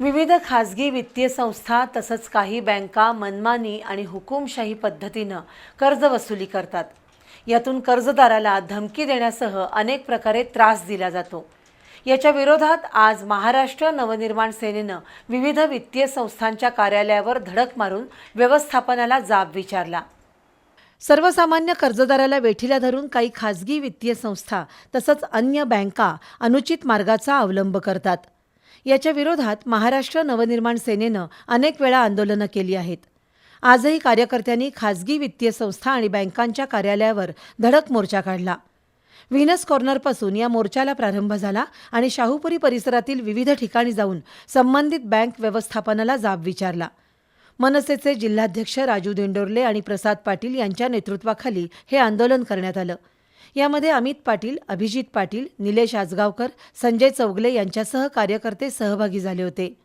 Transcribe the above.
विविध खाजगी वित्तीय संस्था तसंच काही बँका मनमानी आणि हुकुमशाही पद्धतीनं कर्ज वसुली करतात. यातून कर्जदाराला धमकी देण्यासह अनेक प्रकारे त्रास दिला जातो. याच्या विरोधात आज महाराष्ट्र नवनिर्माण सेनेनं विविध वित्तीय संस्थांच्या कार्यालयावर धडक मारून व्यवस्थापनाला जाब विचारला. सर्वसामान्य कर्जदाराला वेठीला धरून काही खाजगी वित्तीय संस्था तसंच अन्य बँका अनुचित मार्गाचा अवलंब करतात. याच्या विरोधात महाराष्ट्र नवनिर्माण सेनेनं अनेक वेळा आंदोलनं केली आहेत. आजही कार्यकर्त्यांनी खाजगी वित्तीय संस्था आणि बँकांच्या कार्यालयावर धडक मोर्चा काढला. व्हिनस कॉर्नरपासून या मोर्चाला प्रारंभ झाला आणि शाहूपुरी परिसरातील विविध ठिकाणी जाऊन संबंधित बँक व्यवस्थापनाला जाब विचारला. मनसेचे जिल्हाध्यक्ष राजू दिंडोरले आणि प्रसाद पाटील यांच्या नेतृत्वाखाली हे आंदोलन करण्यात आलं. यामध्ये अमित पाटील अभिजित पाटील निलेश आजगावकर संजय चौगले यांच्यासह कार्यकर्ते सहभागी झाले होते.